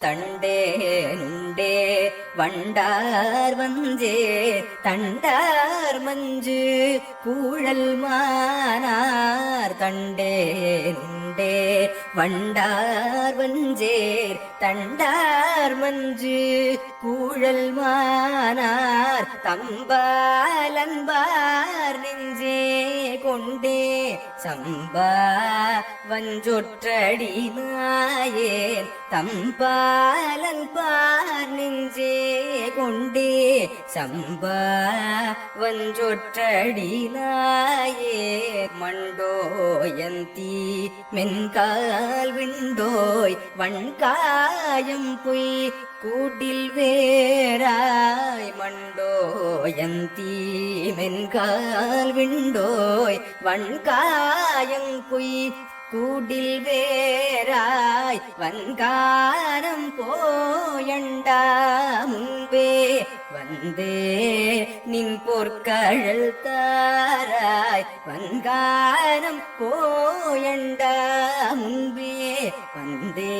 தண்டே நுண்டே வண்டார் வஞ்சே தண்டார் மஞ்சு கூழல் மானார் தண்டே நுண்டே வண்டார் வஞ்சேர் தண்டார் மஞ்சு கூழல் மானார் தம்பாலன்பார் நெஞ்சே கொண்டே சம்பா வஞ்சொற்றடி நாயே தம்பாலன் பார் நெஞ்சே கொண்டே சம்பா வஞ்சொற்றடிலாயே மண்டோயந்தி மென்கால் விண்டோய் வண்காயம் பொய் கூட்டில் வேராய் மண்டோயந்தி மென்கால் விண்டோய் வண்காயம் பொய் கூடில் வந்தாய் வன்காரம் போயண்டா. முன்பே வந்தே நின் பொற்கழல் தாராய் வன்காரம் போயண்டா. முன்பே வந்தே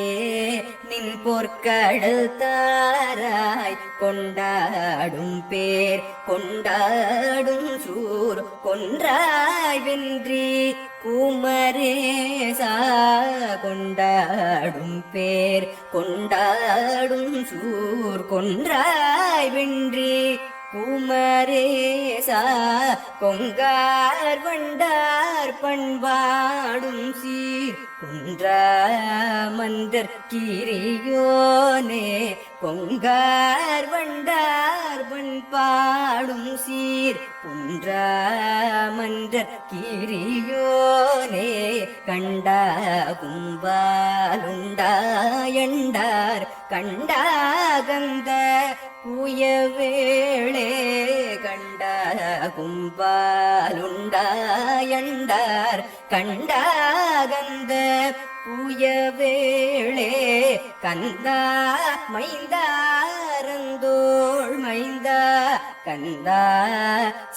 நின் பொற்கழல் தாராய் கொண்டாடும் பேர் கொண்டாடும் சூர் கொன்றாய் வென்றி குமரேசா கொண்டாடும் பேர் கொண்டாடும் சூர் கொன்றாய் வென்றி. குமரேசா கொங்கார் வண்டார் பண்பாடும் சீர். குன்றா மந்தர் கிரியோனே கொங்கார் வண்டார் பண்பாடும் சீர். குன்றா மந்தர் கிரியோனே கண்டா கும்பாலுண்டாயண்டார் கண்டாகந்த புயவேளே கும்பாலுண்டாயண்டார் கண்டாகந்த புயவேளே கந்தா மைந்தாரந்தோள் மைந்தா. கந்தா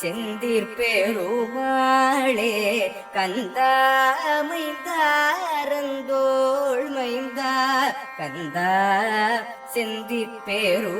செந்திற்பெருமாளே கந்தா மைந்தாரந்தோள் மைந்தா. கந்தா செந்திற்பெருமாளே